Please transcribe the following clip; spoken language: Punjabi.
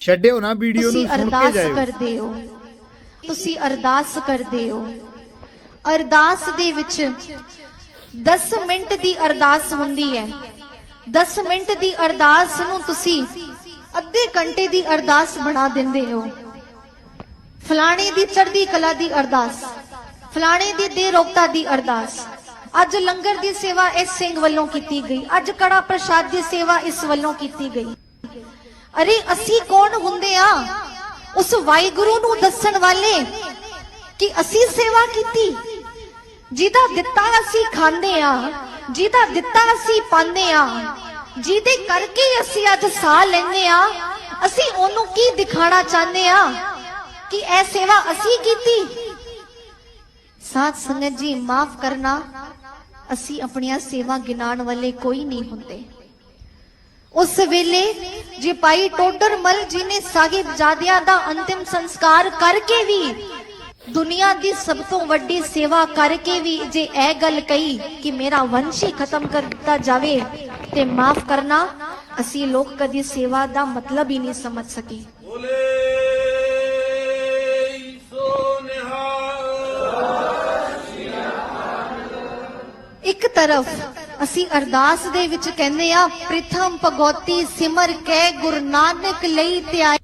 ਛੱਡਿਓ ਨਾ ਵੀਡੀਓ ਨੂੰ ਤੁਸੀਂ ਸੁਣ ਕੇ ਅਰਦਾਸ ਜਾਇਓ। ਕਰਦੇ ਹੋ। ਤੁਸੀਂ ਅਰਦਾਸ ਕਰਦੇ ਹੋ। ਅਰਦਾਸ ਦੇ ਵਿੱਚ 10 ਮਿੰਟ ਦੀ ਅਰਦਾਸ ਹੁੰਦੀ ਹੈ। 10 ਮਿੰਟ ਦੀ ਅਰਦਾਸ ਨੂੰ ਤੁਸੀਂ ਅੱਧੇ ਘੰਟੇ ਦੀ ਅਰਦਾਸ ਬਣਾ ਦਿੰਦੇ ਹੋ। ਫਲਾਣੇ ਦੀ ਚੜ੍ਹਦੀ ਕਲਾ ਦੀ ਅਰਦਾਸ ਫਲਾਣੇ ਦੀ ਦੇ ਰੋਗਤਾ ਦੀ ਅਰਦਾਸ। ਅੱਜ ਲੰਗਰ ਦੀ ਸੇਵਾ ਇਸ ਸਿੰਘ ਵੱਲੋਂ ਕੀਤੀ ਗਈ। ਅੱਜ ਕੜਾ ਪ੍ਰਸ਼ਾਦ ਦੀ ਸੇਵਾ ਇਸ ਵੱਲੋਂ ਕੀਤੀ ਗਈ। ਅਰੇ ਅਸੀਂ ਕੌਣ ਹੁੰਦੇ ਆ? ਉਸ ਵਾਹਿਗੁਰੂ ਨੂੰ ਦੱਸਣ ਵਾਲੇ ਕਿ ਅਸੀਂ ਸੇਵਾ ਕੀਤੀ। ਜਿਹਦਾ ਦਿੱਤਾ ਅਸੀਂ ਖਾਂਦੇ ਆ, ਜਿਹਦਾ ਦਿੱਤਾ ਅਸੀਂ ਪਾਉਂਦੇ ਆ, ਜਿਹਦੇ ਕਰਕੇ ਅਸੀਂ ਅੱਜ ਸਾਹ ਲੈਂਦੇ ਆ, ਅਸੀਂ ਉਹਨੂੰ ਕੀ ਦਿਖਾਣਾ ਚਾਹੁੰਦੇ ਆ ਕਿ ਇਹ ਸੇਵਾ ਅਸੀਂ ਕੀਤੀ? ਸਾਧ ਸੰਗਤ ਜੀ, ਮਾਫ ਕਰਨਾ, ਅਸੀਂ ਆਪਣੀਆਂ ਸੇਵਾ ਗਿਣਾਉਣ ਵਾਲੇ ਕੋਈ ਨਹੀਂ ਹੁੰਦੇ। ਉਸ ਵੇਲੇ ਜੇ ਭਾਈ ਟੋਡਰ ਮਲ ਜੀ ਨੇ ਸਾਹਿਬਜ਼ਾਦਿਆਂ ਦਾ ਅੰਤਿਮ ਸੰਸਕਾਰ ਕਰਕੇ ਵੀ ਦੁਨੀਆ ਦੀ ਸਭ ਤੋਂ ਵੱਡੀ ਸੇਵਾ ਕਰਕੇ ਵੀ ਜੇ ਇਹ ਗੱਲ ਕਹੀ ਕਿ ਮੇਰਾ ਵੰਸ਼ ਖਤਮ ਕਰ ਦਿੱਤਾ ਜਾਵੇ ਤੇ ਮਾਫ ਕਰਨਾ ਅਸੀਂ ਲੋਕ ਕਦੀ ਸੇਵਾ ਦਾ ਮਤਲਬ ਹੀ ਨਹੀਂ ਸਮਝ ਸਕੇ। ਇੱਕ ਤਰਫ ਅਸੀਂ ਅਰਦਾਸ ਦੇ ਵਿੱਚ ਕਹਿੰਦੇ ਆ ਪ੍ਰਥਮ ਭਗਉਤੀ ਸਿਮਰ ਕੈ ਗੁਰੂ ਨਾਨਕ ਲਈ ਧਿਆਏ